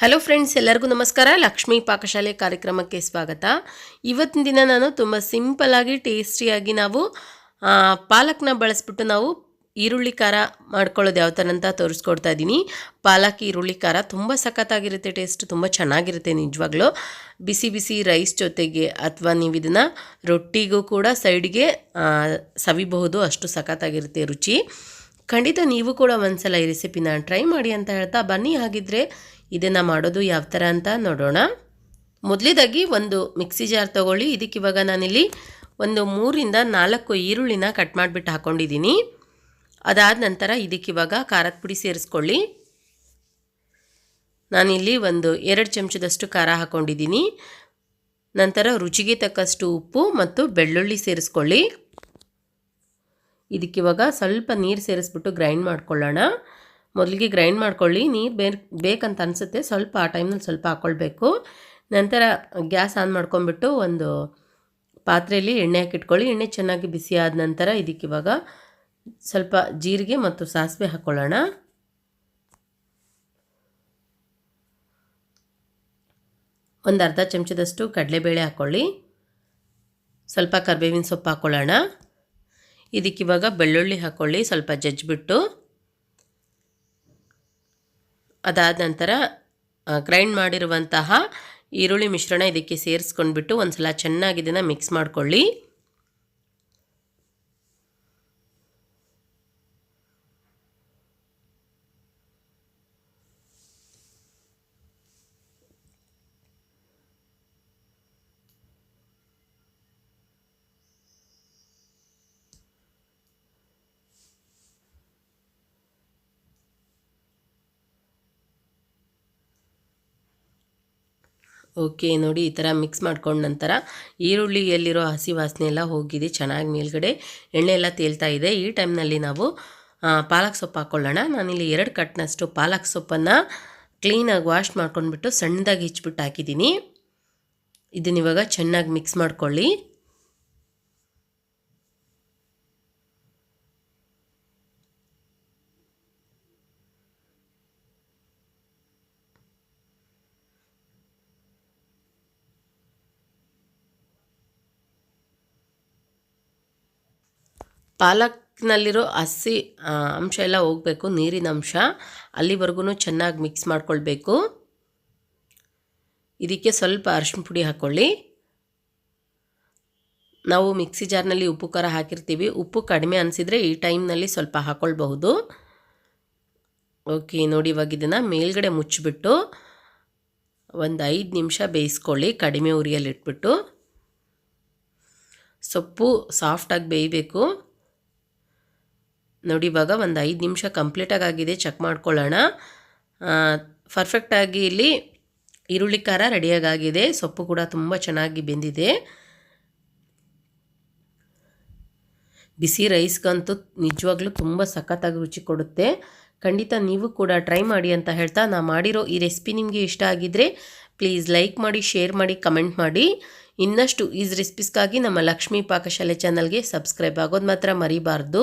Hello friends ಎಲ್ಲರಿಗೂ ನಮಸ್ಕಾರ. ಲಕ್ಷ್ಮೀ ಪಾಕಶಾಲೆ ಕಾರ್ಯಕ್ರಮಕ್ಕೆ ಸ್ವಾಗತ. ಇವತ್ತಿನ ದಿನ ನಾನು ತುಂಬ ಸಿಂಪಲಾಗಿ ಟೇಸ್ಟಿಯಾಗಿ ನಾವು ಪಾಲಕ್ನ ಬಳಸ್ಬಿಟ್ಟು ನಾವು ಈರುಳ್ಳಿ ಖಾರ ಮಾಡ್ಕೊಳ್ಳೋದು ಯಾವ ಥರ ಅಂತ ತೋರಿಸ್ಕೊಡ್ತಾ ಇದ್ದೀನಿ. ಪಾಲಕ್, ಈರುಳ್ಳಿ ಖಾರ ತುಂಬ ಸಖತ್ತಾಗಿರುತ್ತೆ ಟೇಸ್ಟ್ ತುಂಬ ಚೆನ್ನಾಗಿರುತ್ತೆ ನಿಜವಾಗ್ಲೂ. ಬಿಸಿ ಬಿಸಿ ರೈಸ್ ಜೊತೆಗೆ ಅಥವಾ ನೀವು ಇದನ್ನು ರೊಟ್ಟಿಗೂ ಕೂಡ ಸೈಡ್ಗೆ ಸವಿಬಹುದು, ಅಷ್ಟು ಸಖತ್ತಾಗಿರುತ್ತೆ ರುಚಿ. ಖಂಡಿತ ನೀವು ಕೂಡ ಒಂದ್ಸಲ ಈ ರೆಸಿಪಿನ ಟ್ರೈ ಮಾಡಿ ಅಂತ ಹೇಳ್ತಾ ಬನ್ನಿ. ಹಾಗಿದ್ರೆ ಇದನ್ನು ಮಾಡೋದು ಯಾವ ಥರ ಅಂತ ನೋಡೋಣ. ಮೊದಲೇದಾಗಿ ಒಂದು ಮಿಕ್ಸಿ ಜಾರ್ ತೊಗೊಳ್ಳಿ. ಇದಕ್ಕೆ ಇವಾಗ ನಾನಿಲ್ಲಿ ಒಂದು ಮೂರಿಂದ ನಾಲ್ಕು ಈರುಳ್ಳಿನ ಕಟ್ ಮಾಡಿಬಿಟ್ಟು ಹಾಕ್ಕೊಂಡಿದ್ದೀನಿ ಅದಾದ ನಂತರ ಇದಕ್ಕೆ ಇವಾಗ ಖಾರದ ಪುಡಿ ಸೇರಿಸ್ಕೊಳ್ಳಿ. ನಾನಿಲ್ಲಿ ಒಂದು ಎರಡು ಚಮಚದಷ್ಟು ಖಾರ ಹಾಕ್ಕೊಂಡಿದ್ದೀನಿ ನಂತರ ರುಚಿಗೆ ತಕ್ಕಷ್ಟು ಉಪ್ಪು ಮತ್ತು ಬೆಳ್ಳುಳ್ಳಿ ಸೇರಿಸ್ಕೊಳ್ಳಿ. ಇದಕ್ಕಿವಾಗ ಸ್ವಲ್ಪ ನೀರು ಸೇರಿಸ್ಬಿಟ್ಟು ಗ್ರೈಂಡ್ ಮಾಡ್ಕೊಳ್ಳೋಣ. ಮೊದಲಿಗೆ ಗ್ರೈಂಡ್ ಮಾಡ್ಕೊಳ್ಳಿ, ನೀರು ಬೇರೆ, ಬೇಕಂತ ಅನಿಸುತ್ತೆ. ಸ್ವಲ್ಪ ಆ ಟೈಮ್ನಲ್ಲಿ ಸ್ವಲ್ಪ ಹಾಕ್ಕೊಳ್ಬೇಕು ನಂತರ ಗ್ಯಾಸ್ ಆನ್ ಮಾಡ್ಕೊಂಬಿಟ್ಟು ಒಂದು ಪಾತ್ರೆಯಲ್ಲಿ ಎಣ್ಣೆ ಹಾಕಿಟ್ಕೊಳ್ಳಿ. ಎಣ್ಣೆ ಚೆನ್ನಾಗಿ ಬಿಸಿ ಆದ ನಂತರ ಇದಕ್ಕಿವಾಗ ಸ್ವಲ್ಪ ಜೀರಿಗೆ ಮತ್ತು ಸಾಸಿವೆ ಹಾಕ್ಕೊಳ್ಳೋಣ ಒಂದು ಅರ್ಧ ಚಮಚದಷ್ಟು ಕಡಲೆಬೇಳೆ ಹಾಕ್ಕೊಳ್ಳಿ ಸ್ವಲ್ಪ ಕರ್ಬೇವಿನ ಸೊಪ್ಪು ಹಾಕ್ಕೊಳ್ಳೋಣ ಇದಕ್ಕಿವಾಗ ಬೆಳ್ಳುಳ್ಳಿ ಹಾಕ್ಕೊಳ್ಳಿ ಸ್ವಲ್ಪ ಜಜ್ಜಿಬಿಟ್ಟು. ಅದಾದ ನಂತರ ಗ್ರೈಂಡ್ ಮಾಡಿರುವಂತಹ ಈರುಳ್ಳಿ ಮಿಶ್ರಣ ಇದಕ್ಕೆ ಸೇರಿಸ್ಕೊಂಡ್ಬಿಟ್ಟು ಒಂದು ಸಲ ಚೆನ್ನಾಗಿ ಇದನ್ನು ಮಿಕ್ಸ್ ಮಾಡ್ಕೊಳ್ಳಿ. ಓಕೆ, ನೋಡಿ, ಈ ಥರ ಮಿಕ್ಸ್ ಮಾಡ್ಕೊಂಡ ನಂತರ ಈರುಳ್ಳಿಯಲ್ಲಿರೋ ಹಸಿ ವಾಸನೆ ಎಲ್ಲ ಹೋಗಿದೆ, ಚೆನ್ನಾಗಿ ಮೇಲ್ಗಡೆ ಎಣ್ಣೆ ಎಲ್ಲ ತೇಲ್ತಾ ಇದೆ. ಈ ಟೈಮ್ನಲ್ಲಿ ನಾವು ಪಾಲಕ್ ಸೊಪ್ಪು ಹಾಕ್ಕೊಳ್ಳೋಣ ನಾನಿಲ್ಲಿ ಎರಡು ಕಟ್ನಷ್ಟು ಪಾಲಕ್ ಸೊಪ್ಪನ್ನು ಕ್ಲೀನಾಗಿ ವಾಶ್ ಮಾಡ್ಕೊಂಡ್ಬಿಟ್ಟು ಸಣ್ಣದಾಗಿ ಹೆಚ್ಚಿಬಿಟ್ಟು ಹಾಕಿದ್ದೀನಿ. ಇದನ್ನಿವಾಗ ಚೆನ್ನಾಗಿ ಮಿಕ್ಸ್ ಮಾಡ್ಕೊಳ್ಳಿ. ಪಾಲಕ್ನಲ್ಲಿರೋ ಹಸಿ ಅಂಶ ಎಲ್ಲ ಹೋಗಬೇಕು, ನೀರಿನ ಅಂಶ. ಅಲ್ಲಿವರೆಗೂ ಚೆನ್ನಾಗಿ ಮಿಕ್ಸ್ ಮಾಡ್ಕೊಳ್ಬೇಕು. ಇದಕ್ಕೆ ಸ್ವಲ್ಪ ಅರಿಶಿನ ಪುಡಿ ಹಾಕ್ಕೊಳ್ಳಿ ನಾವು ಮಿಕ್ಸಿ ಜಾರ್ನಲ್ಲಿ ಉಪ್ಪು, ಖಾರ ಹಾಕಿರ್ತೀವಿ. ಉಪ್ಪು ಕಡಿಮೆ ಅನಿಸಿದರೆ ಈ ಟೈಮ್ನಲ್ಲಿ ಸ್ವಲ್ಪ ಹಾಕ್ಕೊಳ್ಬಹುದು ಓಕೆ, ನೋಡಿ ಇವಾಗ ಇದನ್ನು ಮೇಲ್ಗಡೆ ಮುಚ್ಚಿಬಿಟ್ಟು ಒಂದು ಐದು ನಿಮಿಷ ಬೇಯಿಸ್ಕೊಳ್ಳಿ. ಕಡಿಮೆ ಉರಿಯಲ್ಲಿಟ್ಬಿಟ್ಟು ಸೊಪ್ಪು ಸಾಫ್ಟಾಗಿ ಬೇಯಬೇಕು. ನೋಡಿ, ಇವಾಗ ಒಂದು ಐದು ನಿಮಿಷ ಕಂಪ್ಲೀಟಾಗಿ ಆಗಿದೆ ಚೆಕ್ ಮಾಡ್ಕೊಳ್ಳೋಣ. ಪರ್ಫೆಕ್ಟಾಗಿ ಇಲ್ಲಿ ಈರುಳ್ಳಿ ಖಾರ ರೆಡಿಯಾಗಿದೆ ಸೊಪ್ಪು ಕೂಡ ತುಂಬ ಚೆನ್ನಾಗಿ ಬೆಂದಿದೆ. ಬಿಸಿ ರೈಸ್ಗಂತೂ ನಿಜವಾಗ್ಲೂ ತುಂಬ ಸಖತ್ತಾಗಿ ರುಚಿ ಕೊಡುತ್ತೆ. ಖಂಡಿತ ನೀವು ಕೂಡ ಟ್ರೈ ಮಾಡಿ ಅಂತ ಹೇಳ್ತಾ ನಾ ಮಾಡಿರೋ ಈ ರೆಸಿಪಿ ನಿಮಗೆ ಇಷ್ಟ ಆಗಿದ್ದರೆ ಪ್ಲೀಸ್ ಲೈಕ್ ಮಾಡಿ ಶೇರ್ ಮಾಡಿ ಕಮೆಂಟ್ ಮಾಡಿ. ಇನ್ನಷ್ಟು ಈಸ್ ರೆಸಿಪೀಸ್ಗಾಗಿ ನಮ್ಮ ಲಕ್ಷ್ಮೀ ಪಾಕಶಾಲೆ ಚಾನಲ್ಗೆ ಸಬ್ಸ್ಕ್ರೈಬ್ ಆಗೋದು ಮಾತ್ರ ಮರಿಬಾರ್ದು.